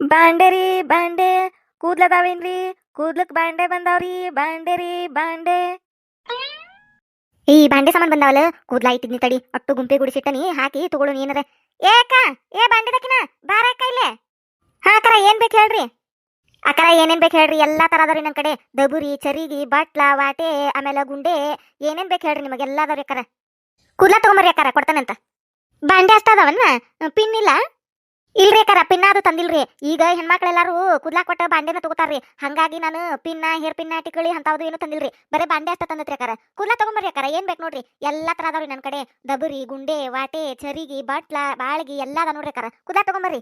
ಬಾಂಡೆ ರೀ, ಬಾಂಡೆ. ಕೂದ್ಲದಾವೇನ್ರಿ ಕೂದ್ಲಕ್ ಬಾಂಡೆ ಬಂದಾವ್ರಿ, ಬಾಂಡೆ ರೀ, ಬಾಂಡೆ. ಈ ಬಾಂಡೆ ಸಾಮಾನ್ ಬಂದಾವಲ್ಲ ಕೂದ್ಲ ಐತಿದ್ನಿ ತಡಿ. ಅಟ್ಟು ಗುಂಪೆ ಗುಡಿಸಿಟ್ಟನಿ, ಹಾಕಿ ತಗೊಳು ಏನದ ಏಕ, ಏ ಬಾಂಡೆ ದಕ್ಕಿನ ಬಾರಕ್ಕ ಇಲ್ಲೇ. ಹಾ, ಅಕ್ಕರ, ಏನ್ ಬೇಕು ಹೇಳ್ರಿ? ಅಕ್ಕರ, ಏನೇನ್ ಬೇಕು ಹೇಳ್ರಿ? ಎಲ್ಲಾ ತರ ಅದಾವ್ರಿ ನನ್ ಕಡೆ. ದಬುರಿ, ಚರಿಗಿ, ಬಟ್ಲ, ವಾಟೆ, ಆಮೇಲೆ ಗುಂಡೆ. ಏನೇನ್ ಬೇಕು ಹೇಳ್ರಿ ನಿಮಗೆ? ಎಲ್ಲಾ ಅದಾವ್ರಿ ಅಕ್ಕರ. ಕೂದ್ಲ ತಗೊಂಬರ್ರಿ ಅಕ್ಕರ, ಕೊಡ್ತಾನಂತ. ಬಾಂಡೆ ಅಷ್ಟ ಅದಾವನ್ನ ಪಿನ್ ಇಲ್ಲ? ಇಲ್ರಿ ಅಕ್ಕರ, ಪಿನ್ನ ಅದು ತಂದಿಲ್ರಿ. ಈಗ ಹೆಣ್ಮಕ್ಳೆಲ್ಲಾರು ಕುದ್ಲಾ ಕೊಟ್ಟ ಬಾಂಡೆನ ತಗೋತಾರ್ರಿ. ಹಂಗಾಗಿ ನಾನು ಪಿನ್ನ, ಹೇರ್ ಪಿನ್ನ ಟಿಕಳಿ ಅಂತಾವ್ದು ಏನು ತಂದಿಲ್ರಿ. ಬರೇ ಬಾಂಡೆ ಅಷ್ಟ ತಂದತ್ರಿ ಅಕ್ಕಾರ. ಕುದ್ಲಾ ತಗೊಂಬರ್ರಿ ಅಕ್ಕಾರ, ಏನ್ ಬೇಕು ನೋಡ್ರಿ. ಎಲ್ಲಾ ತರ ಅದಾವ್ರಿ ನನ್ ಕಡೆ. ದಬರಿ ಗುಂಡೆ, ವಾಟೆ, ಚರಿಗಿ, ಬಟ್ಲ, ಬಾಳ್ಗಿ ಎಲ್ಲಾ ಅದ ನೋಡ್ರಿ ಅಕ್ಕಾರ. ಕುದ್ಲಾ ತಗೊಂಬರ್ರಿ.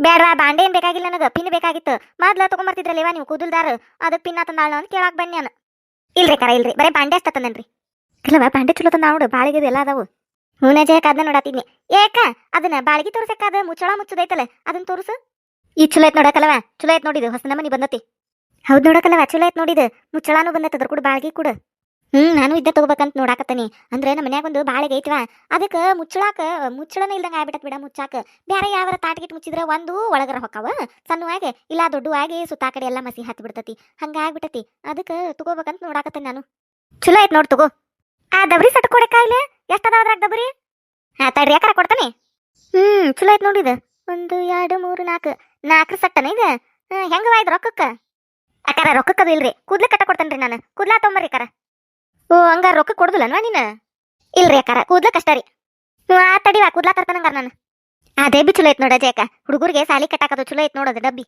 ಬೇಡವಾ ಬಾಂಡೆ ಏನ್ ಬೇಕಾಗಿಲ್ಲ ನನಗ. ಪಿನ್ ಬೇಕಾಗಿತ್ತು. ಮೊದ್ಲ ತಗೊಂಬರ್ತಿದ್ರಲ್ಲೇವಾ ನೀವು ಕೂದಲ್ದಾರ? ಅದಕ್ಕೆ ಪಿನ್ನ ತಂದಾಳ ಅಂತ ಕೇಳಾಕ್ ಬನ್ನಿ ನಾನು. ಇಲ್ರಿ ಅಕ್ಕಾರ, ಇಲ್ರಿ. ಬರೇ ಬಾಂಡೆ ಅಷ್ಟ ತಂದನ್ರಿ. ಇಲ್ಲವ, ಬಾಂಡೆ ಚಲೋ ತಂದ ನೋಡು. ಬಾಳಿಗೆ ಎಲ್ಲ ಅದಾವು. ಹೂನ ಜಯಕ ಅದನ್ನ ನೋಡತ್ತಿದ್ನಿ ಏಕ ಅದನ್ನ ಬಾಳಿಗೆ ತೋರ್ಸಕ್ಕಾದ ಮುಚ್ಚಳ ಮುಚ್ಚದೈತಲ್ಲ ಅದನ್ನ ತೋರ್ಸು. ಈ ಚಲೋ ಐತ್ ನೋಡಕಲ್ಲವ ಚಲೋ ಐತ್ ನೋಡಿದು ಹೊಸ ನಮನಿ ಬಂದತಿ. ಹೌದ್ ನೋಡಕಲ್ಲವ ಚಲೋ ಐತ್ ನೋಡಿದು ಮುಚ್ಚಳಾನು ಬಂದೈತೆ ಅದ್ರ ಕೂಡ ಬಾಳ್ಗಿ ಕೂಡ. ಹ್ಮ್ ನಾನು ಇದ್ದ ತಗೋಬೇಕಂತ ನೋಡಾಕತ್ತೀನಿ. ಅಂದ್ರೆ ನಮ್ಮ ಮನ್ಯಾಗ ಒಂದು ಬಾಳಿಗೆ ಐತ್ವಾ ಅದಕ್ಕೆ ಮುಚ್ಚಳಾಕ ಮುಚ್ಚಳನ ಇಲ್ದಂಗ ಆಗ್ಬಿಟ್ಟತ್ ಬಿಡ ಮುಚ್ಚಾಕ. ಬೇರೆ ಯಾವರ ತಾಟ್ಗಿಟ್ ಮುಚ್ಚಿದ್ರೆ ಒಂದು ಒಳಗರ ಹೊಕ್ಕವ. ಸಣ್ಣವಾಗಿ ಇಲ್ಲ ದೊಡ್ಡವಾಗಿ ಸುತ್ತಾ ಕಡೆ ಎಲ್ಲ ಮಸಿ ಹತ್ ಬಿಡ್ತತಿ. ಹಂಗ ಆಗ್ಬಿಟ್ಟತಿ ಅದಕ್ಕೆ ತಗೋಬೇಕಂತ ನೋಡಾಕತ್ತೀನಿ ನಾನು. ಚಲೋ ಐತ್ ನೋಡ್ ತಗೋ. ಆ ದಬ್ರಿ ಸಟ್ ಕೊಡಕ್ಕಾಯಿಲ್ಲ ಎಷ್ಟದ ಅದ್ರಾಗ ದಬ್ರಿ ಹಾ ತಡ್ರಿ, ಯಾಕಾರ ಕೊಡ್ತಾನೆ? ಹ್ಮ್, ಚಲೋ ಐತ್ ನೋಡಿದ ಒಂದು, ಎರಡು, ಮೂರು, ನಾಲ್ಕು. ನಾಲ್ಕು ಸಟ್ಟನ ಈಗ ಹೆಂಗ ಇದು ರೊಕ್ಕಕ್ಕ? ಅಕ್ಕಾರ ರೊಕ್ಕಕ್ಕದು ಇಲ್ರಿ. ಕೂದ್ಲ ಕಟ್ಟ ಕೊಡ್ತೇನ್ರಿ ನಾನು. ಕೂದ್ಲ ತೊಂಬರ್ರಿ ಅಕ್ಕಾರ. ಓ ಹಂಗ ರೊಕ್ಕ ಕೊಡುದಿಲ್ಲನ್ವಾ ನೀನು? ಇಲ್ರಿ ಅಕ್ಕಾರ, ಕೂದ್ಲ ಕಷ್ಟ ರೀ. ಹ್ಞೂ ಆ ತಡಿವಾ ಕೂದ್ಲಾ ತರ್ತಾನಂಗಾರ ನಾನು. ಅದೇ ಡಬ್ಬಿ ಚಲೋ ಐತ್ ನೋಡ ಅಕ್ಕ ಹುಡುಗರಿಗೆ ಸಾಲಿ ಕಟ್ಟಾಕದು ಚಲೋ ಐತ್ ನೋಡೋದು ಡಬ್ಬಿ.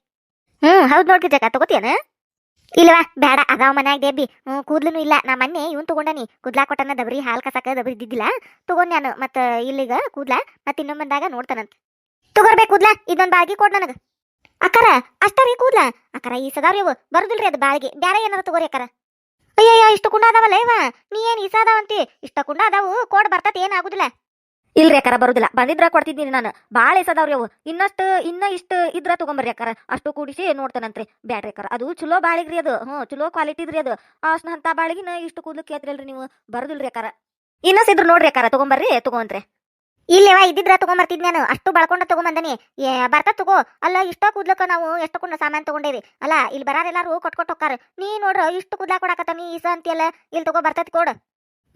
ಹ್ಮ್, ಹೌದ್ ನೋಡ್ರಿ ಜೇಕ ತಗೋತಿಯನ? ಇಲ್ವಾ ಬೇಡ, ಅದಾವ ಮನ್ಯಾಗ ದೇಬಿ ಹ್ಞೂ ಕೂದ್ಲನು ಇಲ್ಲ. ನಾ ಮೊನ್ನೆ ಇವ್ನು ತಗೊಂಡನಿ. ಕೂದ್ಲಾ ಕೊಟ್ಟನ ದಬ್ರಿ, ಹಾಲ್ ಕಸಕ ದಬ್ರಿ ಇದ್ದಿದ್ದಿಲ್ಲ. ತಗೊಂಡ್ ನಾನು, ಮತ್ತ ಇಲ್ಲಿಗ ಕೂದ್ಲಾ, ಮತ್ತ ಇನ್ನೊಮ್ಮೆ ಬಂದಾಗ ನೋಡ್ತಾನಂತ. ತಗೋರ್ಬೇಕು ಕೂದ್ಲಾ, ಇದೊಂದ್ ಬಾಳ್ಗಿ ಕೊಡ್ ನನಗ. ಅಕ್ಕರ ಅಷ್ಟ ಕೂದ್ಲ? ಅಕ್ಕರ, ಈ ಸದಾವ್ರಿ ಅವು ಬರುದಿಲ್ರಿ ಅದು ಬಾಳ್ಗಿ. ಬೇರೆ ಏನಾರ ತಗೋರಿ ಅಕ್ಕರ. ಅಯ್ಯಯ್ಯ, ಇಷ್ಟು ಕುಂಡ ಅದಾವಲ್ಲ ಇವ. ನೀ ಏನ್ ಈಸ ಅದಾವಂತಿ? ಇಷ್ಟ ಕುಂಡ ಅದಾವು. ಕೋಡ್ ಬರ್ತತಿ, ಏನ್ ಆಗುದಿಲ್ಲ. ಇಲ್ರಿ ಅಕ್ಕಾರ ಬರುದಿಲ್ಲ. ಬಂದಿದ್ರ ಕೊಡ್ತಿದ್ದೀನಿ ನಾನು. ಬಾಳ ಎಸದವ್ರಿ ಅವು. ಇನ್ನಷ್ಟು, ಇನ್ನ ಇಷ್ಟ ಇದ್ರ ತಗೊಂಬರ್ರಿ ಅಕ್ಕಾರ ಅಷ್ಟು ಕೂಡಿಸಿ ನೋಡ್ತಾನಂತ್ರಿ. ಬ್ಯಾಡ್ರಿ ಅಕ್ಕಾರ ಅದು ಚಲೋ ಬಾಳಿಗ್ರಿ ಅದು. ಹ್ಞೂ ಚಲೋ ಕ್ವಾಲಿಟಿ ಇದ್ರಿ ಅದು. ಅಷ್ಟು ಅಂತ ಬಾಳಿಗಿನ ಇಷ್ಟು ಕೂದ್ಲು ಕೇಳ್ತಿರಲ್ರಿ ನೀವು. ಬರುದಿಲ್ರಿ ಅಕ್ಕಾರ ಇನ್ನೊಸಿದ್ರು ನೋಡ್ರಿ ಅಕ್ಕಾರ ತಗೊಂಬರ್ರಿ, ತಗೊಂತ್ರಿ. ಇಲ್ಲೇವಾ, ಇದ್ದಿದ್ರ ತಗೊಂಬರ್ತಿದ್ ನಾನು. ಅಷ್ಟು ಬಳ್ಕೊಂಡ ತಗೊಂಬಂದನಿ. ಬರ್ತ ತಗೋ. ಅಲ್ಲ, ಇಷ್ಟ ಕೂದ್ಲಕ್ಕ ನಾವು ಎಷ್ಟು ಕೊಂಡ ಸಾಮಾನ್ ತಗೊಂಡೇವಿ. ಅಲ್ಲ, ಇಲ್ಲಿ ಬರಾರೆಲ್ಲಾರು ಕೊಟ್ಕೊಟ್ಟು ಕೊಟ್ ಹೋಕ್ಕಾರ. ನೀ ನೋಡ್ರ, ಇಷ್ಟು ಕೂದ್ಲಾ ಕೊಡಾಕತ್ತ ನೀ ಇಸ ಅಂತಿಯಲ್ಲ ಇಲ್ಲಿ ತಗೋ ಬರ್ತೈತಿ ಕೊಡ.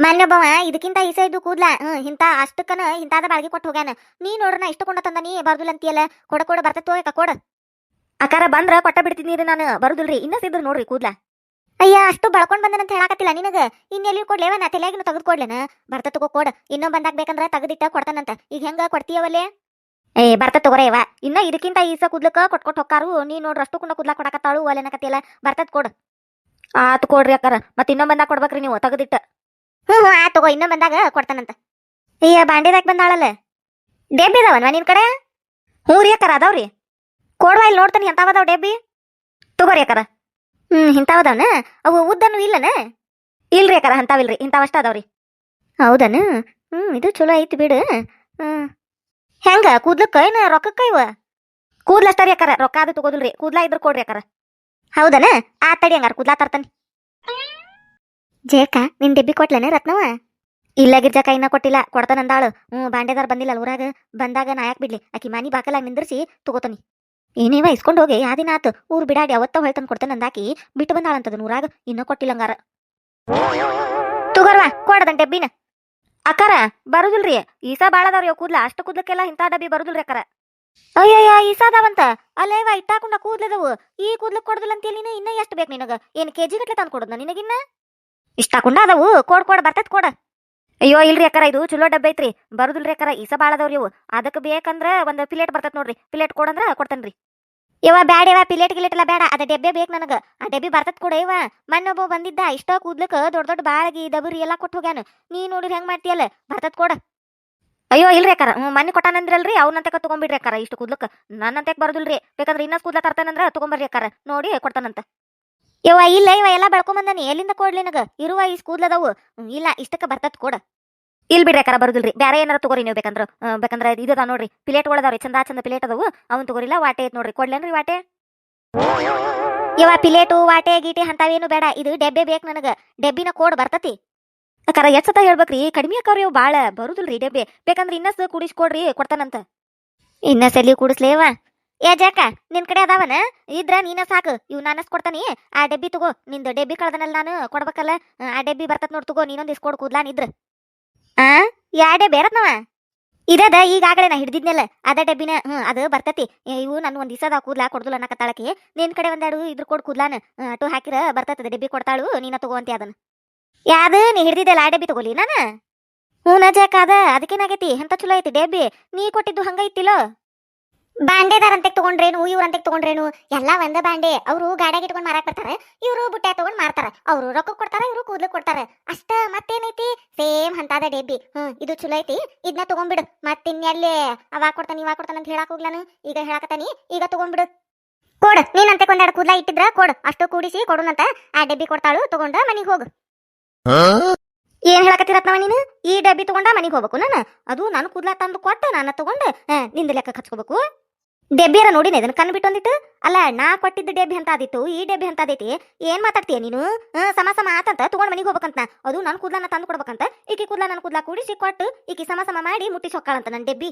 ಮೊನ್ನೊಬ್ಬವ ಇದಕ್ಕಿಂತ ಈಸ ಇದ್ದು ಕೂದ್ಲ, ಹ್ಮ್, ಇಂತ ಅಷ್ಟಕ್ಕನ ಇಂತಾದ ಬಾಳ್ಗಿ ಕೊಟ್ಟು ಹೋಗ್ಯಾನ. ನೀ ನೋಡ್ರ ನಾ ಇಷ್ಟು ಕೊಂಡ ತಂದ ನೀ, ಬರ್ದಿಲ್ಲ ಅಂತೀಯಲ್ಲ? ಕೊಡ ಕೊಡ, ಬರ್ತೈತಿ ಹೋಗಕ್ಕ ಕೊಡ. ಅಕಾರ ಬಂದ್ರ ಕೊಟ್ಟ ಬಿಡ್ತೀನಿ ರೀ ನಾನು, ಬರುದಿಲ್ರಿ. ಇನ್ನ ಸಿದ್ರು ನೋಡ್ರಿ ಕೂದ್ಲ. ಅಯ್ಯ, ಅಷ್ಟು ಬಳ್ಕೊಂಡ್ ಬಂದನಂತ ಹೇಳಾಕತ್ತಿಲ್ಲ ನಿನಗ? ಇನ್ನೆಲ್ಲಿ ಕೊಡ್ಲೇವ? ನಾ ತಲೆಯಾಗಿನ ತೆಗೆದು ಕೊಡ್ಲೇನ? ಬರ್ತ ತಗೋ, ಕೊಡ. ಇನ್ನೊಂದ್ ಬಂದಾಗ ಬೇಕಂದ್ರ ತೆಗೆದಿಟ್ಟ ಕೊಡ್ತಾನಂತ. ಈಗ ಹೆಂಗ ಕೊಡ್ತೀಯವಲ್ಲೇ? ಏ ಬರ್ತ ತಗೋರೇವ ಇನ್ನ ಇದಕ್ಕಿಂತ ಈಸ ಕೂದ್ಲಕ್ಕ ಕೊಟ್ಕೊಟ್ ಹೊಕ್ಕಾರು. ನೀ ನೋಡ್ರ ಅಷ್ಟು ಕುಂಡ ಕೂದ್ಲ ಕೊಡಕತ್ತಾಳು ಅಲ್ಲೇನಕತ್ತಿಯಲ್ಲ ಬರ್ತದ ಕೊಡು. ಆತ್ ಕೊಡ್ರಿ ಅಕ್ಕಾರ. ಮತ್ತೆ ಇನ್ನೊಂದ್ ಬಂದಾಗ ಕೊಡ್ಬೇಕ್ರಿ ನೀವು, ತೆಗೆದಿಟ್ಟ. ಹ್ಞೂ ಹ್ಞೂ ಆತ್ ತಗೋ, ಇನ್ನೊಂದ್ ಬಂದಾಗ ಕೊಡ್ತಾನಂತ. ಅಯ್ಯ, ಬಾಂಡೆದಾಗ ಬಂದಾಳಲ್ಲ ಡೇಬಿ ಇದಾವನ್ವಾ ನಿನ್ ಕಡೆ? ಹ್ಞೂ ರೀ ಅಕ್ಕಾರ, ಅದಾವ್ರಿ. ಕೊಡುವ ಇಲ್ಲಿ ನೋಡ್ತಾನೆ ಎಂತಾವದಾವ್ ಡೆಬ್ಬಿ ತಗೋರಿ ಅಕ್ಕಾರ. ಹ್ಞೂ ಇಂಥವು ಅದಾವನ? ಅವು ಉದ್ದನು ಇಲ್ಲನ? ಇಲ್ರಿ ಅಕ್ಕಾರ ಅಂಥವಿಲ್ರಿ ಇಂತಾವಷ್ಟ ಅದಾವ್ರಿ. ಹೌದನ? ಹ್ಞೂ ಇದು ಚಲೋ ಐತಿ ಬಿಡು. ಹ್ಞೂ ಹೆಂಗ, ಕೂದ್ಲಕ್ಕ ಏನು ರೊಕ್ಕಕ್ಕ ಇವ? ಕೂದ್ಲ ಅಷ್ಟರಿ ಅಕ್ಕಾರ, ರೊಕ್ಕ ಅದು ತಗೋದಿಲ್ರಿ, ಕೂದ್ಲ ಇದ್ರ ಕೊಡ್ರಿ ಅಕ್ಕಾರ. ಹೌದನ? ಆ, ತಡಿ ಹಂಗಾರ, ಕೂದ್ಲ ತರ್ತಾನೆ. ಜೇಕ ನಿನ್ ಡೆಬ್ಬಿ ಕೊಟ್ಲೇನೆ ರತ್ನವ ಇಲ್ಲ ಗಿರ್ಜಕ ಇನ್ನ ಕೊಟ್ಟಿಲ್ಲ ಕೊಡ್ತಾನಂದಾಳು ಹ್ಞೂ, ಬಾಂಡೆದಾರ್ ಬಂದಿಲ್ಲ ಊರಾಗ. ಬಂದಾಗ ನಾ ಬಿಡ್ಲಿ? ಆಕಿ ಮನಿ ಬಾಕಲಾಗ ನಿಂದ್ರಿಸಿ ತಗೋತಾನಿ. ಏನೇವ ಇಸ್ಕೊಂಡು ಹೋಗಿ? ಯಾ ದಿನ ಆತು. ಊರ್ ಬಿಡಾಡಿ ಅವತ್ತ ಹೊಳ್ತಂದು ಕೊಡ್ತಾನಂದಾಕಿ ಬಿಟ್ಟು ಬಂದಾಳಂತದ ಊರಾಗ. ಇನ್ನೂ ಕೊಟ್ಟಿಲ್ಲಂಗಾರ. ತುಗರ್ವಾ, ಕೊಡದನ್ ಡೆಬ್ಬಿನ ಅಕ್ಕಾರ, ಬರುದಿಲ್ರಿ? ಈಸಾ ಬಾಳದವ್ರಿ ಕೂದ್ಲ, ಅಷ್ಟು ಕೂದ್ಲಕ್ಕೆಲ್ಲ ಇಂಥ ಡಬ್ಬಿ ಬರುದಿಲ್ರಿ ಅಕ್ಕಾರ. ಅಯ್ಯಯ್ಯ ಈಸಾ ಅದಾವಂತ ಅಲ್ಲೇವ ಇಟ್ಟಾಕೊಂಡ ಕೂದ್ಲದವು. ಈ ಕೂದ್ಲಕ್ ಕೊಡದಿಲ್ಲ ಅಂತೇಳಿ ನೀನು? ಇನ್ನ ಎಷ್ಟು ಬೇಕು ನಿನಗ? ಏನ್ ಕೆಜಿ ಗಟ್ಲೆ ತಂದು ಕೊಡೋದ ನಿನಗಿನ್ನ? ಇಷ್ಟಾಕೊಂಡ ಅದಾವು. ಕೊಡ್ ಕೊಡ್, ಬರ್ತೈತ್ ಕೊಡ. ಅಯ್ಯೋ, ಇಲ್ರಿ ಅಕ್ಕರ, ಇದು ಚಲೋ ಡಬ್ಬ ಐತ್ರಿ. ಬರುದಿಲ್ರಿ ಅಕ್ಕರ, ಈಸ ಬಾಳದವ್ರಿ ಇವು. ಅದಕ್ಕೆ ಬೇಕಂದ್ರ ಒಂದು ಪ್ಲೇಟ್ ಬರ್ತೈತೆ ನೋಡ್ರಿ. ಪ್ಲೇಟ್ ಕೊಡಂದ್ರ ಕೊಡ್ತೇನ್ರಿ ಇವ ಬ್ಯಾಡ ಇವ ಪಿಲೇಟ್ ಗಿಲೇಟ್ ಎಲ್ಲ ಬೇಡ ಅದ ಡೆಬ್ಬೆ ಬೇಕು ನನಗ. ಆ ಡೆಬ್ಬಿ ಬರ್ತತ್ ಕೂಡ ಇವ ಮಣ್ಣೊಬ್ಬ ಬಂದಿದ್ದ, ಇಷ್ಟ ಕೂದ್ಲಕ್ಕ ದೊಡ್ಡ ದೊಡ್ಡ ಬಾಳಗಿ, ದಬರಿ ಎಲ್ಲ ಕೊಟ್ಟು ಹೋಗ್ಯಾನ. ನೀ ನೋಡಿರಿ ಹೆಂಗ್ ಮಾಡ್ತೀಯಲ್ಲ? ಬರ್ತತ್ ಕೊಡ. ಅಯ್ಯೋ, ಇಲ್ರಿ ಅಕ್ಕಾರ ಮೊನ್ನೆ ಕೊಟ್ಟಾನಂದ್ರಲ್ರಿ ಅವ್ನಂತಕ ತಗೊಂಬಿಡ್ರಿ ಅಕ್ಕರ, ಇಷ್ಟು ಕೂದ್ಲಕ್ಕ. ನನ್ನಂತಕ್ ಬರೋದಿಲ್ರಿ. ಬೇಕಂದ್ರೆ ಇನ್ನೊಂದ್ ಕೂದ್ಲ ತರ್ತಾನಂದ್ರ ತಗೊಂಬರ್ರಿ ಅಕ್ಕರ. ನೋಡಿ, ಕೊಡ್ತಾನಂತ. ಯವ್ವ, ಇಲ್ಲ, ಇವ ಎಲ್ಲ ಬೆಳ್ಕೊಂಬಂದಾನಿ ಎಲ್ಲಿಂದ ಕೊಡ್ಲಿ ನಗ ಇರುವ ಈ ಕೂದ್ಲದವು ಇಲ್ಲ, ಇಷ್ಟಕ್ಕ ಬರ್ತತ್ ಕೊಡ. ಇಲ್ ಬಿಡ್ರಿ ಯಾಕಾರ ಬರುದಿಲ್ರಿ. ಬೇರೆ ಏನಾರ ತಗೋರಿ ನೀವು ಬೇಕಂದ್ರ. ಬೇಕಂದ್ರ ಇದು ಅದಾವ ನೋಡ್ರಿ. ಪ್ಲೇಟ್ ಒಳದವ್ರಿ ಚಂದ ಚಂದ ಪ್ಲೇಟ್ ಅದಾವು. ಅವನ್ ತಗೋರಿಲ್ಲ, ವಾಟೆ ಐತ್ ನೋಡ್ರಿ. ಕೊಡ್ಲೇನ್ರಿ ವಾಟೆ? ಇವ ಪ್ಲೇಟು ವಾಟೆ, ಗೀಟೆ ಅಂತಾವೇನು ಬೇಡ. ಇದು ಡೆಬ್ಬೆ ಬೇಕು ನನಗ. ಡೆಬ್ಬಿನ ಕೋಡ್ ಬರ್ತತಿ. ಅಕ್ಕಾರ ಸತ ಹೇಳ್ಬೇಕ್ರಿ? ಕಡಿಮೆ ಅಕ್ಕವ್ರಿ ಬಾಳ ಬರುದಿಲ್ರಿ ಡೆಬ್ಬೆ. ಬೇಕಂದ್ರ ಇನ್ನಸ್ ಕುಡಿಸ್ಕೊಡ್ರಿ, ಕೊಡ್ತಾನಂತ. ಇನ್ನಸಲಿ ಕುಡಿಸ್ಲೇವ ಏ ಜಾಕ ನಿನ್ ಕಡೆ ಅದಾವನ? ಇದ್ರ ನೀನ ಸಾಕು. ಇವ್ ನಾನು ಕೊಡ್ತಾನಿ ಆ ಡೆಬ್ಬಿ ತಗೋ. ನಿಂದು ಡೆಬ್ಬಿ ಕಳ್ದನಲ್ಲ ನಾನು ಕೊಡ್ಬೇಕಲ್ಲ. ಆ ಡೆಬ್ಬಿ ಬರ್ತತ್ ನೋಡ್ ತಗೋ. ನೀನೊಂದ್ ಇಸ್ಕೊಡ್ ಕೂದ್ಲಾ ಇದ್ರ ಆ ಯಾ ಡೆಬ್ಬಿ ಎರತ್ನವ ಇದದ ಈಗಾಗಲೇ ನಾ ಹಿಡ್ದಿದ್ನಲ್ಲ. ಅದ ಡೆಬ್ಬಿನ, ಹ್ಮ್, ಅದ ಬರ್ತತಿ. ಇವು ನನ್ ಒಂದ್ ದಿವಸದ ಕೂದ್ಲಾ ಕೊಡ್ದುಲ್ಲ ಅನ್ನಕತ್ತಾಳಕಿ ನಿನ್ ಕಡೆ ಒಂದೆರಡು ಇದ್ರ ಕೊಡ್ ಕೂದ್ಲಾನ. ಅಟು ಹಾಕಿರ ಬರ್ತದ ಡೆಬ್ಬಿ ಕೊಡ್ತಾಳು. ನೀನ ತಗೋಂತಿ ಅದನ್ನ. ಯಾದ ನೀ ಹಿಡ್ದಿದ್ದಲ್ಲ ಆ ಡೆಬ್ಬಿ ತಗೋಲಿ ನಾನು? ಹ್ಞೂ ನಜಾಕ ಅದ ಅದಕ್ಕೇನಾಗೈತಿ? ಎಂತ ಚಲೋ ಐತಿ ಡೆಬ್ಬಿ? ನೀ ಕೊಟ್ಟಿದ್ದು ಹಂಗ ಐತಿಲೋ ಬಾಂಡೆದಾರ ಅಂತ ತಗೊಂಡ್ರೇನು, ಇವ್ರಂತ ತಗೊಂಡ್ರೇನು? ಎಲ್ಲ ಒಂದ ಬಾಂಡೆ ಅವರು ಗಾಡ್ಯಾಗ ಇಟ್ಕೊಂಡ್ ಮಾರಾಕ್ ಬರ್ತಾರೆ. ಇವರು ಬುಟ್ಟೆ ತಗೊಂಡ್ ಮಾರ್ತಾರ. ಅವರು ರೊಕ್ಕ ಕೊಡ್ತಾರ, ಇವರು ಕೂದ್ಲು ಕೊಡ್ತಾರ. ಅಷ್ಟ ಮತ್ತೇನೈತಿ? Same ಹಂತಾದ Debbie. ಹ್ಮ್, ಇದು ಚಲೋ ಐತಿ. ಇದನ್ನ ತಗೊಂಡ್ಬಿಡು. ಮತ್ತಿನ್ನೆಲ್ಲಿ ಅವಾಗ ಕೊಡ್ತಾನ ಇವಾಗ ಕೊಡ್ತಾನ ಅಂತ ಹೇಳಕ್ ಹೋಗ್ಲಾನು. ಈಗ ಹೇಳಕತ್ತಾನಿ. ಈಗ ತಗೊಂಡ್ಬಿಡು. ಕೊಡು. ನೀನಂತೆ ಒಂದೆರಡು ಕೂದ್ಲ ಇಟ್ಟಿದ್ರ ಕೊಡು. ಅಷ್ಟು ಕೂಡಿಸಿ ಕೊಡುನಂತ ಆ ಡೆಬ್ಬಿ ಕೊಡ್ತಾಳು. ತಗೊಂಡ ಮನಿಗ್ ಹೋಗು. ಏನ್ ಹೇಳಕತ್ತಿರತ್ನವ ನೀನು? ಈ ಡಬ್ಬಿ ತಗೊಂಡ ಮನಿಗ್ ಹೋಗ್ಬೇಕು ನಾನು? ಅದು ನಾನು ಕೂದ್ಲ ತಂದು ಕೊಟ್ಟ ನಾನು ತಗೊಂಡು ನಿಂದ ಲೆಕ್ಕ ಹಚ್ಕೋಬೇಕು ಡೆಬ್ಬಿಯರ ನೋಡಿನ ಇದನ್ನ ಕಣ್ ಬಿಟ್ಟು ಒಂದಿಟ್ಟು ಅಲ್ಲ, ನಾ ಕೊಟ್ಟಿದ್ದ ಡೆಬ್ಬಿ ಅಂತ ಆದಿತ್ತು, ಈ ಡೆಬ್ಬಿ ಅಂತ ಆದೈತಿ, ಏನ್ ಮಾತಾಡ್ತೀಯ ನೀನು? ಸಮ ಸಮ ಆತಂತ ತಗೊಂಡ್ ಮನಿಗ್ ಹೋಗ್ಬೇಕಂತ ಅದು ನನ್ನ ಕೂದ್ಲನ್ನ ತಂದು ಕೊಡ್ಬೇಕಂತ, ಈಕಿ ಕೂದ್ಲ ನನ್ನ ಕೂದ್ಲ ಕೂಡಿಸಿ ಕೊಟ್ಟು, ಈಕಿ ಸಮ ಸಮ ಮಾಡಿ ಮುಟ್ಟಿ ಸೊಕ್ಕಾಳಂತ ನನ್ನ ಡೆಬ್ಬಿ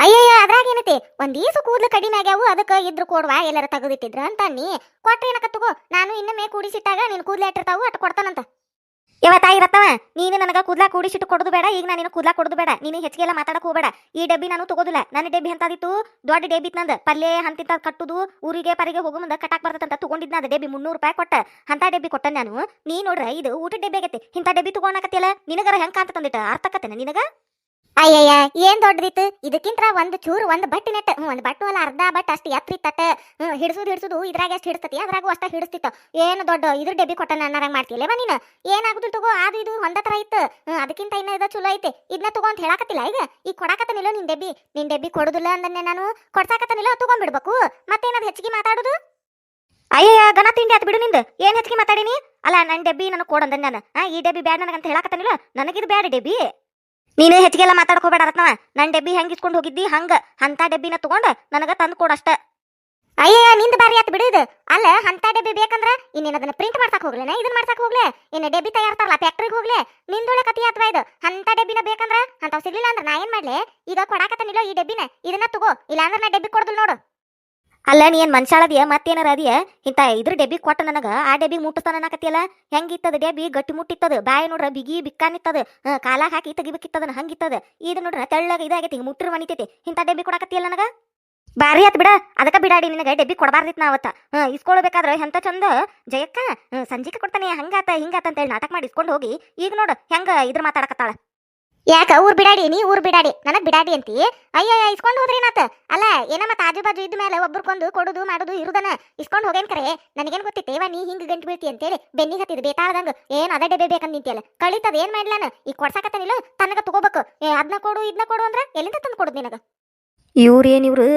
ಅಯ್ಯಯ್ಯ, ಅದ್ರಾಗ ಏನೈತಿ? ಒಂದ್ ಈಸು ಕೂದ್ಲು ಕಡಿಮೆ ಆಗ್ಯಾವು, ಅದಕ್ಕ ಇದ್ರ ಕೊಡ್ವಾ, ಎಲ್ಲಾರ ತೆಗೆದಿಟ್ಟಿದ್ರ ಅಂತ ನೀ ಕೊಟ್ರೆ ಏನಕ್ಕ ತಗೋ, ನಾನು ಇನ್ನೊಮ್ಮೆ ಕೂಡಿಸಿಟ್ಟಾಗ ನೀನ್ ಕೂದ್ಲ ಇಟ್ಟಿರ್ತಾವು ಅಟ್ ಕೊಡ್ತಾನಂತ. ಯಾವ ತಾಯಿ ರತ್ತವ ನೀನು ನನಗ ಕೂದ್ಲಾ ಕೂಡಿಸಿಟ್ಟು ಕೊಡೋದು ಬೇಡ, ಈಗ ನಾನು ಕೂದಲ ಕೊಡೋದು ಬೇಡ, ನೀನು ಹೆಚ್ಚಿಗೆ ಎಲ್ಲ ಮಾತಾಡಕ್ ಹೋಗಬೇಡ. ಈ ಡಬ್ಬಿ ನಾನು ತಗೋದಿಲ್ಲ, ನನ್ನ ಡಬ್ಬಿ ಅಂತಾದಿತ್ತು ದೊಡ್ಡ ಡಬ್ಬಿ ನಂದು ಪಲ್ಯ ಹಂತಿಂತ ಕಟ್ಟುದು, ಊರಿಗೆ ಪರಿಗೆ ಹೋಗೋ ಮುಂದೆ ಕಟ್ಟಾಕ್ ಬರ್ತದಂತ ತಗೊಂಡಿದ್ನ, ಅದು ಡಬ್ಬಿ ಮುನ್ನೂರು ರೂಪಾಯಿ ಕೊಟ್ಟ, ಅಂತ ಡಬ್ಬಿ ಕೊಟ್ಟ ನಾನು. ನೀ ನೋಡ್ರ, ಇದು ಊಟ ಡಬ್ಬಿ ಆಗೈತಿ ಇಂಥ ಡಬ್ಬಿ ತಗೊಳಕತ್ತಿಯಲ್ಲ ನಿನಗರ ಹೆಂಗ್ ಕಾಂತ ತಂದಿಟ್ಟ ಅರ್ಥಕತ್ತೇನ ನಿನಗ? ಅಯ್ಯಯ್ಯ, ಏನ್ ದೊಡ್ಡದಿತ್ತು? ಇದಕ್ಕಿಂತ ಒಂದ್ ಚೂರು, ಒಂದ್ ಬಟ್ಟಿ ನೆಟ್. ಹ್ಮ್, ಒಂದ್ ಬಟ್ಟು ಅಲ್ಲ, ಅರ್ಧ ಬಟ್ ಅಷ್ಟು ಎತ್ರಿ ತಟ್ಟ ಹ್ಮ್, ಹಿಡ್ಸುದು ಹಿಡ್ಸುದು, ಇದ್ರಾಗ ಎಷ್ಟು ಹಿಡಿಸ್ತತಿ ಅದ್ರಾಗೂ ಅಷ್ಟ ಹಿಡಿಸ್ತಿತ್ತು. ಏನು ದೊಡ್ಡ, ಇದ್ರ ಡಬ್ಬಿ ಕೊಟ್ಟ ನನ್ನರಂಗ್ ಮಾಡ್ತಿಲ್ಲ ನೀನು? ಏನಾಗುದಿಲ್ಲ ತಗೋ, ಅದು, ಇದು, ಒಂದ ತರ ಇತ್ತು. ಅದಕ್ಕಿಂತ ಇನ್ನ ಇದು ಚಲೋ ಐತೆ. ಇದನ್ನ ತಗೋ ಅಂತ ಹೇಳಾಕತ್ತಿಲ್ಲ ಈಗ? ಈಗ ಕೊಡಾಕತ್ತನಿಲ್ಲ ನಿನ್ ಡೆಬ್ಬಿ? ನಿನ್ ಡೆಬ್ಬಿ ಕೊಡುದಿಲ್ಲ ಅಂದನ್ನೇ ನಾನು. ಕೊಡ್ಸಾಕತ್ತನಿಲ್ಲ ತಗೊಂಡ್ಬಿಡ್ಬೇಕು ಮತ್ತೇನದು ಹೆಚ್ಚಿಗೆ ಮಾತಾಡುದು? ಅಯ್ಯಯ್ಯ ಗಣ ತಿಂಡಿ ಆತ್ ಬಿಡು ನಿಂದು. ಏನ್ ಹೆಚ್ಚಿಗೆ ಮಾತಾಡಿನಿ? ಅಲ್ಲ ನನ್ನ ಡೆಬ್ಬಿ ನನಗೆ ಕೊಡಂದ ನಾನು. ಈ ಡೆಬ್ಬಿ ಬ್ಯಾಡ ನನಗಂತ ಹೇಳಾಕತ್ತನಿಲ್ಲ ನನಗಿದು ಬ್ಯಾಡ ಡೆಬ್ಬಿ. ನೀನು ಹೆಚ್ಚಿಗೆಲ್ಲ ಮಾತಾಡ್ಕೋಬೇಡ ರತ್ನವ. ಡಬ್ಬಿ ಡೆಬ್ಬಿ ಹೆಂಗ್ ಇಸ್ಕೊಂಡು ಹೋಗಿದ್ದಿ? ಹಂಗ. ಅಂತ ಡಬ್ಬಿನ ತಗೊಂಡ ನನಗ ತಂದು ಕೊಡಷ್ಟ ಅಯ್ಯಯ್ಯ, ನಿಂದ ಬಾರಿ ಆತ್ ಬಿಡು ಇದು. ಅಲ್ಲ, ಅಂತ ಡಬ್ಬಿ ಬೇಕಂದ್ರ ಇನ್ನೇನ ಅದನ್ನ ಪ್ರಿಂಟ್ ಮಾಡ್ಸಕ್ ಹೋಗ್ಲೇನ? ಇದನ್ನ ಮಾಡ್ಸಕ್ ಹೋಗ್ಲೆ? ಇನ್ನ ಡಬ್ಬಿ ತಯಾರ್ತಾರಲ್ಲ ಫ್ಯಾಕ್ಟ್ರಿಗೆ ಹೋಗ್ಲೆ? ನಿಂದೊಳೆ ಕತಿ ಅಥವಾ ಇದು? ಅಂತ ಡಬ್ಬಿನ ಬೇಕಂದ್ರ ಅಂತಾವ್ ಸಿಗ್ಲಿಲ್ಲ ಅಂದ್ರೆ ನಾ ಏನ್ ಮಾಡ್ಲೆ? ಈಗ ಕೊಡಾಕತ್ತನಿಲ್ಲ ಈ ಡೆಬ್ಬಿನ? ಇದನ್ನ ತಗೋ. ಇಲ್ಲ ಅಂದ್ರ ನಾ ಡಬ್ಬಿ ಕೊಡ್ದು ನೋಡು. ಅಲ್ಲ, ನೀ ಏನು ಮನ್ಸಾಳದಿಯ? ಮತ್ತೇನಾರ ಅದಿಯ? ಇಂತ ಇದ್ರ ಡೆಬ್ಬಿ ಕೊಟ್ಟ ನನಗ, ಆ ಡೆಬ್ಬಿ ಮುಟ್ಟಿಸ್ತಾನ ಅನ್ನಕತ್ತಿಯಲ್ಲ? ಹೆಂಗಿತ್ತದ ಡೆಬ್ಬಿ? ಗಟ್ಟಿ ಮುಟ್ಟಿತ್ತದ. ಬಾಯಿ ನೋಡ್ರ ಬಿಗಿ ಬಿಕ್ಕಾನಿತ್ತದ. ಕಾಲಾಗ ಹಾಕಿ ತೆಗಿಬೇಕಿತ್ತದನ, ಹಂಗಿತ್ತದ. ಇದು ನೋಡ್ರ ತೆಳ್ಳಗ ಇದಾಗೈತಿ, ಹಿಂಗೆ ಮುಟ್ಟಿರ್ ಮನಿತೈತಿ. ಇಂತ ಡೆಬ್ಬಿ ಕೊಡಕತ್ತಿಯಲ್ಲ ನನಗ? ಬಾರಿ ಆತ್ ಬಿಡ. ಅದಕ್ಕೆ ಬಿಡಾಡಿ ನಿನಗ ಡೆಬ್ಬಿ ಕೊಡಬಾರ್ದಿತ್ತು ನಾ ಅವತ್ತ ಇಸ್ಕೊಳ್ಬೇಕಾದ್ರ ಎಂತ ಚಂದ? ಜಯಕ್ಕ ಸಂಜಿಕ ಕೊಡ್ತಾನೆ, ಹಂಗಾತ, ಹಿಂಗಾತ ಅಂತೇಳಿ ನಾಟಕ ಮಾಡಿ ಇಸ್ಕೊಂಡು ಹೋಗಿ, ಈಗ ನೋಡು ಹೆಂಗ ಇದ್ರ ಮಾತಾಡಕತ್ತಾಳ. ಯಾಕ, ಊರ್ ಬಿಡಾಡಿ, ನೀ ಊರ್ ಬಿಡಾಡಿ, ನನಗ್ ಬಿಡಾಡಿ ಅಂತಿ? ಅಯ್ಯ ಇಸ್ಕೊಂಡು ಹೋದ್ರಿ ನಾತ ಅಲ್ಲ ಏನ ಮತ್ತೆ ಆಜು ಬಾಜು ಇದ್ದ ಮೇಲೆ ಒಬ್ರಕೊಂದು ಕೊಡುದು ಮಾಡುದು ಇರುದನ? ಇಸ್ಕೊಂಡು ಹೋಗೇನ್ ಕರೆ? ನನಗೇನ್ ಗೊತ್ತಿತ್ತೇವ ನೀ ಹಿಂಗ್ ಗಂಟು ಬೀಳ್ತಿ ಅಂತೇಳಿ ಬೆನ್ನಿಗೆ ಹತ್ತಿದ್ ಬೇತಾಳ್ದಂಗ, ಏನ್ ಅದ ಡೆಬ್ಬೆ ಬೇಕಂತ ನಿಂತಿಯಲ್ಲ? ಕಳಿತದ ಏನ್ ಮಾಡ್ಲಾನ ಈಗ ಕೊಡ್ಸಾಕತ್ತನಿಲ್ಲ ತನಗ ತಗೋಬೇಕು. ಅದನ್ನ ಕೊಡು ಇದನ್ನ ಕೊಡು ಅಂದ್ರ ಎಲ್ಲಿಂದ ತಂದು ಕೊಡುದು ನಿನಗ? ಇವ್ರೇನ್ ಇವ್ರು?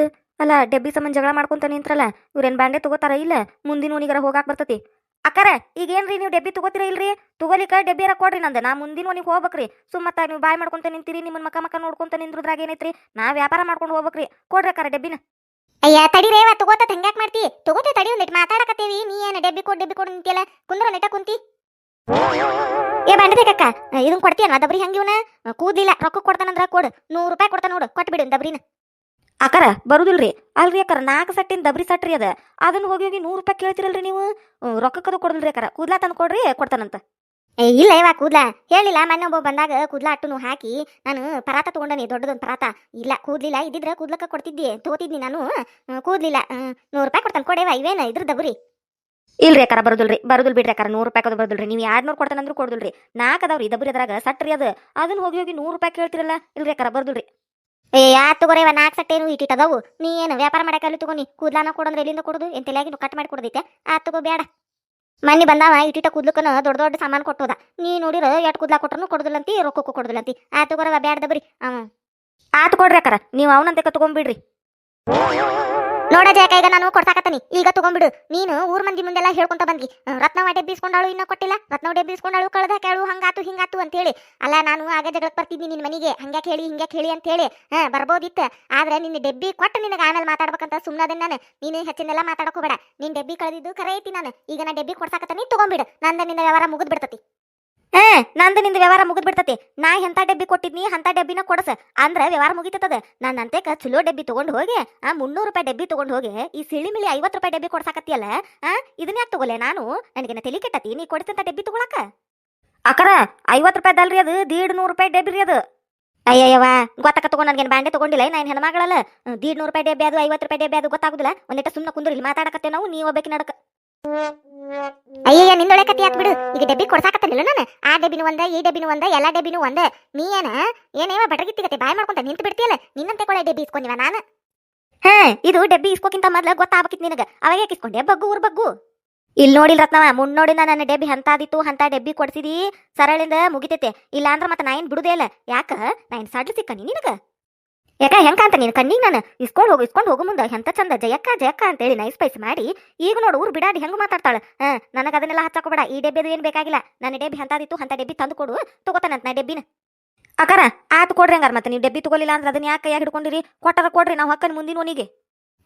ಅಲ್ಲ, ಡೆಬ್ಬಿ ಸಂಬಂಧ ಜಗಳ ಮಾಡ್ಕೊಂತ ನಿಂತ್ರಲ್ಲ ಇವ್ರೇನ್ ಬ್ಯಾಂಡೆ ತಗೋತಾರ ಇಲ್ಲ? ಮುಂದಿನ ಹೋಗಾಕ್ ಬರ್ತತಿ. ಅಕ್ಕಾರ ಈಗ ಏನ್ರಿ ನೀವು ಡಬ್ಬಿ ತಗೋತೀರ ಇಲ್ರಿ? ತಗೋಲಿಕ್ಕ ಡಬ್ಬಿ ಅರ ಕೊಡ್ರಿ ನಂದು. ನಾ ಮುಂದಿನ ಓಣಿಗೆ ಹೋಗ್ಬೇಕ್ರಿ. ಸುಮ್ಮತ್ತ ನೀವು ಬಾಯ್ ಮಾಡ್ಕೊಂತ ನಿಂತೀರಿ ನಿಮ್ಮನ್ನ ಮಕ ಮಕ ನೋಡ್ಕೊಂತ ನಿಂದ್ರದ್ರಾಗ ಏನೈತ್ರಿ? ನಾ ವ್ಯಾಪಾರ ಮಾಡ್ಕೊಂಡು ಹೋಗ್ಬೇಕ್ರಿ. ಕೊಡ್ರಿ ಅಕ್ಕಾರ ಡಬ್ಬಿನ. ಅಯ್ಯ ತಡಿರೇವ ತಗೋತ ಹೆಂಗ್ಯಾಕ್ ಮಾಡ್ತಿ. ತಗೋತೆ ತಡಿ ಒಂದಿಟ್ಟು ಮಾತಾಡಕತ್ತೀವಿ. ನೀ ಏನ ಡಬ್ಬಿ ಕೊಡ್ ಡಬ್ಬಿ ಕೊಡ್ ನಿಂತಿಯಲ್ಲ? ಕುಂದ್ರ ನೆಟ ಕುಂತಿ. ಏ ಬಂಡಬೇಕಕ್ಕ ಇದನ್ ನಾ ದಬ್ರಿ ಹಂಗ ಇವನ ಕೂದ್ಲಿಲ್ಲ ರೊಕ್ಕ ಕೊಡ್ತಾನಂದ್ರ ಕೊಡು. ನೂರು ರೂಪಾಯಿ ಕೊಡ್ತಾನ ನೋಡು, ಕೊಟ್ಬಿಡು ದಬ್ರಿನ. ಅಕ್ಕಾರ ಬರುದಿಲ್ರಿ. ಅಲ್ರಿ ಅಕ್ಕಾರ ನಾಲ್ಕು ಸಟ್ಟಿನ ದಬ್ರಿ ಸಟ್ರಿ ಅದ. ಅದನ್ನ ಹೋಗಿ ಹೋಗಿ ನೂರು ರೂಪಾಯಿ ಕೇಳ್ತಿರಲ್ರಿ ನೀವು. ರೊಕ್ಕಕ್ಕದು ಕೊಡಲ್ರಿ ಅಕ್ಕಾರ. ಕೂದ್ಲಾ ತಂದು ಕೊಡ್ರಿ ಕೊಡ್ತಾನಂತ. ಏ ಇಲ್ಲ ಇವ ಕೂದ್ಲ. ಹೇಳಿಲ್ಲ ಮೊನ್ನೆ ಒಬ್ಬ ಬಂದಾಗ ಕೂದ್ಲ ಅಟ್ಟುನು ಹಾಕಿ ನಾನು ಪರಾತ ತಗೊಂಡನಿ ದೊಡ್ಡದೊಂದು ಪರಾತ. ಇಲ್ಲ ಕೂದ್ಲಿಲ್ಲ ಇದ್ದಿದ್ರೆ ಕೂದ್ಲಕ್ಕ ಕೊಡ್ತಿದ್ದೆ ತೋತಿದ್ನಿ ನಾನು. ಕೂದ್ಲಿಲ್ಲ. ನೂರು ರೂಪಾಯಿ ಕೊಡ್ತಾನೆ ಕೊಡೇವ ಇವೇನ ಇದ್ರ ದಬ್ರಿ. ಇಲ್ರಿ ಅಕ್ಕಾರ ಬರುದಿಲ್ರಿ ಬರುದಿಲ್ ಬಿಡ್ರಿ ಅಕ್ಕಾರ ನೂರು ರೂಪಾಯಿ ಬರುದಿಲ್ರಿ. ನೀವು ಎರಡ್ ನೂರು ಕೊಡ್ತಾನಂದ್ರೂ ಕೊಡುದಿಲ್ರಿ. ನಾಲ್ಕು ಅದಾವ್ರಿ ದಬ್ರಿ ಅದ್ರಾಗ ಸಟ್ರಿ ಅದು. ಅದನ್ನ ಹೋಗಿ ಹೋಗಿ ನೂರು ರೂಪಾಯಿ ಕೇಳ್ತಿರಲ್ಲ ಇಲ್ರಿ ಅಕ್ಕಾರ ಬರುದಿಲ್ರಿ. ಏ, ಯಾ ತಗೋರೇವ ನಾಲ್ಕು ಸಟ್ಟೇನು ಇಟ್ಟಿಟ್ ಅದಾವು. ನೀ ಏನು ವ್ಯಾಪಾರ ಮಾಡಕ್ಕೆ ತಗೋನಿ ಕೂದ್ಲಾನ ಕೊಡಂದ್ರೆ ಎಲ್ಲಿಂದ ಕೊಡುದು? ಎಂತೆಲ್ಲಾಗಿ ಕಟ್ ಮಾಡಿ ಕೊಡದೈತೆ. ಆ, ತಗೋ ಬೇಡ ಮನ್ನಿ ಬಂದಾವ ಇಟ್ಟಿಟ ಕೂದ್ಲಕ್ಕನ ದೊಡ್ಡ ದೊಡ್ಡ ಸಾಮಾನು ಕೊಟ್ಟೋದ. ನೀ ನೋಡಿರ ಎಟ್ ಕೂದ್ಲಾ ಕೊಟ್ಟರು ಕೊಡುದಿಲ್ಲಂತಿ, ರೊಕ್ಕಕ್ಕೂ ಕೊಡುದಿಲ್ಲಂತಿ. ಆ, ತಗೋರವ ಬ್ಯಾಡ ಬರಿ. ಅವ ಆತು ಕೊಡ್ರಿ ಅಕ್ಕಾರ, ನೀವು ಅವನಂತೆ ತಗೊಂಡ್ಬಿಡ್ರಿ ನೋಡ ಜಾಕ ಈಗ ನಾನು ಕೊಡ್ಸಾಕತ್ತೀನಿ. ಈಗ ತಗೊಂಡ್ಬಿಡು. ನೀನು ಊರ್ ಮಂದಿ ಮುಂದೆಲ್ಲ ಹೇಳ್ಕೊಂತ ಬಂದಿ ರತ್ನ ರತ್ನವ ಡೆಬ್ಬಿಸ್ಕೊಂಡಾಳು ಇನ್ನೂ ಕೊಟ್ಟಿಲ್ಲ. ರತ್ನವ ಡೆಬ್ಬಿಸ್ಕೊಂಡಾಳು ಕಳ್ದ ಕೇಳು, ಹಂಗಾತು, ಹಿಂಗಾತು ಅಂತ ಹೇಳಿ ಅಲ್ಲ, ನಾನು ಆಗ ಜಗಳಕ್ಕೆ ಬರ್ತಿದ್ದೀನಿ ನಿನ್ ಮನೆಗೆ. ಹಂಗ್ಯಾಕೆ ಹೇಳಿ, ಹಿಂಗ್ಯಾಕೆ ಹೇಳಿ ಅಂತ ಹೇಳಿ ಹಾ, ಬರ್ಬೋದಿತ್ತ. ಆದ್ರೆ ನಿನ್ನ ಡೆಬ್ಬಿ ಕೊಟ್ಟು ನಿನಗೆ ಆಮೇಲೆ ಮಾತಾಡ್ಬೇಕಂತ ಸುಮ್ಮನದ ನಾನು. ನೀನು ಹೆಚ್ಚಿನೆಲ್ಲ ಮಾತಾಡಕ್ ಹೋಗ್ಬೇಡ. ನಿನ್ ಡೆಬ್ಬಿ ಕಳೆದಿದ್ದು ಕರೆ ಐತಿ ನಾನು. ಈಗ ನಾ ಡೆಬ್ಬಿ ಕೊಡ್ಸಾಕತ್ತೀನಿ, ತಗೊಂಡ್ಬಿಡು. ನಂದ ನಿನ್ನ ವ್ಯವಹಾರ ಮುಗಿದ್ ಬಿಡ್ತತಿ ಏ, ನಂದು ನಿಂದು ವ್ಯವಹಾರ ಮುಗಿದ್ ಬಿಡ್ತತಿ ನಾ ಎಂತ ಡಬ್ಬಿ ಕೊಟ್ಟಿದ್ನಿ ಅಂತ ಡಬ್ಬಿನ ಕೊಡಸ. ಅಂದ್ರೆ ವ್ಯವಹಾರ ಮುಗಿತದ. ನಾನು ಅಂತೆಕ ಚಲೋ ಡಬ್ಬಿ ತಗೊಂಡು ಹೋಗಿ, ಆ, ಮುನ್ನೂರು ರೂಪಾಯಿ ಡಬ್ಬಿ ತಗೊಂಡು ಹೋಗಿ, ಈ ಸಿಳಿ ಮಿಳಿ ಐವತ್ತು ರೂಪಾಯಿ ಡಬ್ಬಿ ಕೊಡ್ಸಾಕತ್ತಿಯಲ್ಲ, ಆ ಇದನ್ನ ಯಾಕೆ ತಗೋಲೆ ನಾನು? ನನಗೇನ ತಲೆ ಕೆಟ್ಟತಿ, ನೀ ಕೊಡಿಸಂತ ಡಬ್ಬಿ ತಗೊಳಕ? ಅಕರ, ಐವತ್ತು ರೂಪಾಯಿದಲ್ರಿ ಅದು ದೀಡ್ ನೂರು ರೂಪಾಯಿ ಡಬ್ಬಿ ರೀ ಅದು. ಅಯ್ಯಯ್ಯವ ಗೊತ್ತಾಕ ತಗೊಂಡು ನನಗೇನು ಬಾಂಡೆ ತಗೊಂಡಿಲ್ಲ ನಾನು ಹೆಣ್ಮಗಳಲ್ಲ? ದೀಡ್ ನೂರು ರೂಪಾಯಿ ಡಬ್ಬಿ ಅದು, ಐವತ್ತು ರೂಪಾಯಿ ಡಬ್ಬಿ ಅದು ಗೊತ್ತಾಗುದಿಲ್ಲ. ಒಂದಿಟ ಸುಮ್ಮನೆ ಕುಂದ್ರಿ ಇಲ್ಲಿ ಮಾತಾಡಕತ್ತೇವೆ ನಾವು ನೀವು ಒಬ್ಬಕ್ಕೆ ನಡಕ ಅಯ್ಯಯ್ಯ ನಿಂದೊಳೆ ಕತಿ ಆತ್ ಬಿಡು. ಈಗ ಡಬ್ಬಿ ಕೊಡ್ಸಾಕತ್ತಲಿಲ್ಲ ನಾನು? ಆ ಡಬ್ಬಿನೂ ಒಂದ, ಈ ಡಬ್ಬಿನೂ ಒಂದ, ಎಲ್ಲಾ ಡಬ್ಬಿನೂ ಒಂದ. ನೀ ಏನ? ಏನೇವ ಬಟರ್ಗಿತ್ತಿಗತ್ತೆ ಬಾಯ್ ಮಾಡ್ಕೊಂತ ನಿಂತು ಬಿಡ್ತೀಯಲ್ಲ? ನಿನ್ನಂತೆ ಕೊಳೆ ಡಬ್ಬಿ ಇಸ್ಕೊಂಡಿವ ನಾನು. ಹಾ, ಇದು ಡಬ್ಬಿ ಇಸ್ಕೋಕ್ಕಿಂತ ಮೊದ್ಲ ಗೊತ್ತಾಗಬೇಕಿತ್ತು ನಿನಗ. ಅವಾಗ ಇಸ್ಕೊಂಡೆ? ಬಗ್ಗು, ಊರ್ ಬಗ್ಗು. ಇಲ್ಲಿ ನೋಡಿಲ್ ರತ್ನವ ಮುನ್ನೋಡಿನ ನನ್ನ ಡಬ್ಬಿ ಹಂತಾದಿತ್ತು, ಹಂತ ಡಬ್ಬಿ ಕೊಡ್ಸಿದಿ, ಸರಳಿಂದ ಮುಗಿತೈತೆ. ಇಲ್ಲಾಂದ್ರ ಮತ್ತೆ ನಾ ಏನ್ ಬಿಡುದೇ ಇಲ್ಲ. ಯಾಕ? ನಾ ಏನ್ ಸಡ್ಲು ಸಿಕ್ಕನಿ ನಿನಗ? ಯಾಕ ಹೆಂಗ ಅಂತ ನೀನು ಕಣ್ಣಿಗೆ ನಾನು ಇಸ್ಕೊಂಡು ಹೋಗು ಇಸ್ಕೊಂಡು ಹೋಗು ಮುಂದೆ. ಎಂತ ಚಂದ? ಜಯಕ್ಕ ಜಯಕ್ಕ ಅಂತೇಳಿ ನೈಸ್ ಪೈಸ್ ಮಾಡಿ ಈಗ ನೋಡು ಊರು ಬಿಡಾಡಿ ಹೆಂಗೆ ಮಾತಾಡ್ತಾಳೆ? ಹಾಂ ನನಗೆ ಅದನ್ನೆಲ್ಲ ಹಚ್ಚಾಕೋಬೇಡ ಈ ಡಬ್ಬಿದು ಏನು ಬೇಕಾಗಿಲ್ಲ. ನನ್ನ ಡಬ್ಬಿ ಅಂತದಿತ್ತು ಅಂತ ಡಬ್ಬಿ ತಂದು ಕೊಡು. ತಗೋತಾನಂತ ನಾ ಡಬ್ಬಿನ. ಅಕಾರ ಆತು ಕೊಡ್ರಿ ಹಂಗಾರ ಮತ್ತೆ ನೀವು ಡಬ್ಬಿ ತಗೊಲಿಲ್ಲ ಅಂದ್ರೆ ಅದನ್ನ ಯಾಕೆ ಕೈಯಾಗ ಹಿಡ್ಕೊಂಡಿರಿ? ಕೊಟ್ಟಾರ ಕೊಡ್ರಿ ನಾವು ಹಕ್ಕನ್ ಮುಂದಿನ ಓನಿಗೆ.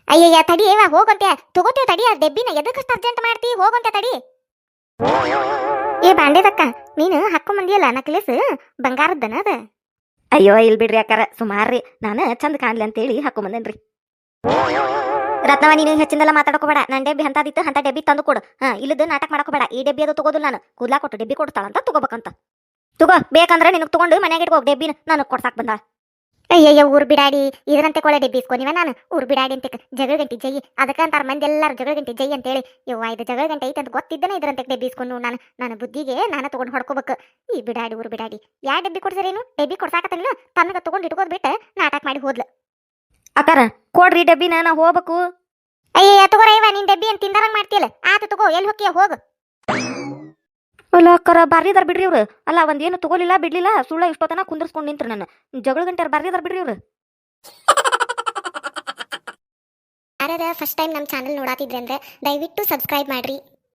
ಅಯ್ಯಯ್ಯ ತಡಿ ಏವ ಹೋಗಂತೆ ತಗೋತೇವೆ ತಡಿ ಆ ಡಬ್ಬಿನ. ಎದಕ್ಕಷ್ಟು ಅರ್ಜೆಂಟ್ ಮಾಡ್ತಿ? ಹೋಗಂತೆ ತಡಿ. ಏ ಬಾಂಡೆದಕ್ಕ ನೀನು ಹಾಕೊಂಡ್ ಮಂದಿಯಲ್ಲ ನಕ್ಲೆಸ್? ಬಂಗಾರದ್ದನ ಅದ. ಅಯ್ಯೋ, ಇಲ್ ಬಿಡ್ರಿ ಅಕ್ಕಾರ. ಸುಮಾರ್ರಿ. ನಾನು ಚಂದ ಕಾಣ್ಲಿ ಅಂತೇಳಿ ಹಾಕೊಂಬಂದೇನ್ರಿ. ರತ್ನವ ನೀನು ಹೆಚ್ಚಿಂದೆಲ್ಲ ಮಾತಾಡ್ಕೋಬೇಡ. ನನ್ನ ಡಬ್ಬಿ ಅಂತದಿತ್ತು ಅಂತ ಡೆಬ್ಬಿ ತಂದು ಕೊಡು. ಹಾ ಇಲ್ಲದ ನಾಟಕ ಮಾಡಕೋಬೇಡ. ಈ ಡೆಬ್ಬಿ ಅದು ತಗೋದಿಲ್ಲ ನಾನು. ಕೂದ್ಲಾ ಕೊಟ್ಟು ಡೆಬ್ಬಿ ಕೊಡ್ತಾಳಂತ ತಗೋಬೇಕಂತ. ತಗೋ, ಬೇಕಂದ್ರೆ ನಿನಗೆ ತಗೊಂಡು ಮನೆಗೆ ಇಟ್ಕೋ ಡೆಬ್ಬಿನ. ನಾನು ಕೊಡ್ಸಾಕ್ ಬಂದ ಅಯ್ಯಯ್ಯ ಊರ್ ಬಿಡಾಡಿ. ಇದರಂತೆ ಕೊಳೆ ಬೀಸ್ಕೊ ನೀವ ನಾನು. ಊರ್ ಬಿಡಾಡಿ ಅಂತ ಜಗಳ ಗಂಟೆ ಜೈ. ಅದಕ್ಕೆ ಅಂತಾರ ಮಂದಿ ಎಲ್ಲಾರು ಜಗಳ ಗಂಟೆ ಜೈ ಅಂತೇಳಿ. ಯವ್ವ ಇದು ಜಗಳ ಗಂಟೆ ಐತೆ ಅಂತ ಗೊತ್ತಿದ್ದನ ಇದರಂತೆ ಡಬ್ಬಿ ಇಸ್ಕೊಂಡು ನಾನು. ನನ್ನ ಬುದ್ಧಿಗೆ ನಾನು ತಗೊಂಡು ಹೊಡ್ಕೋಬೇಕು. ಈ ಬಿಡಾಡಿ ಊರ್ ಬಿಡಾಡಿ. ಯಾ ಡಬ್ಬಿ ಕೊಡ್ಸರೇನು ಡಬ್ಬಿ ಕೊಡ್ಸಾಕತ್ತನಿಲ್ಲ ತನಗ ತಗೊಂಡು ಇಟ್ಕೋದ್ ಬಿಟ್ಟು ನಾಟಕ ಮಾಡಿ ಹೋದ್ಲು. ಅಕ್ಕಾರ ಕೊಡ್ರಿ ಡಬ್ಬಿನ ನಾ ಹೋಗ್ಬೇಕು. ಅಯ್ಯ ತಗೋರ ಇವ ನಿನ್ ಡಬ್ಬಿ ಅಂತ ತಿಂದಾರಂಗ್ ಮಾಡ್ತೀಯಲ್ಲ? ಆತ ತಗೋ ಎಲ್ಲಿ ಹೋಗ್ತೀಯ ಹೋಗು. ಅಲ್ಲ ಅಕ್ಕರ ಬಾರಿದಾರ ಬಿಡ್ರಿ ಇವ್ರು. ಅಲ್ಲ, ಒಂದೇನು ತಗೋಲಿಲ್ಲ, ಬಿಡ್ಲಿಲ್ಲ, ಸುಳ್ಳ ಇಷ್ಟೊತ್ತನ ಕುಂದರ್ಸ್ಕೊಂಡು ನಿಂತ್ರು ನನ್ನ ಜಗಳ ಗಂಟೆ ಬಾರಿದಾರ ಬಿಡ್ರಿ ಇವ್ರು. ಯಾರ್ಯಾರ ಫಸ್ಟ್ ಟೈಮ್ ನಮ್ಮ ಚಾನಲ್ ನೋಡಾತಿದ್ರೆ ಅಂದ್ರೆ ದಯವಿಟ್ಟು ಸಬ್ಸ್ಕ್ರೈಬ್ ಮಾಡ್ರಿ.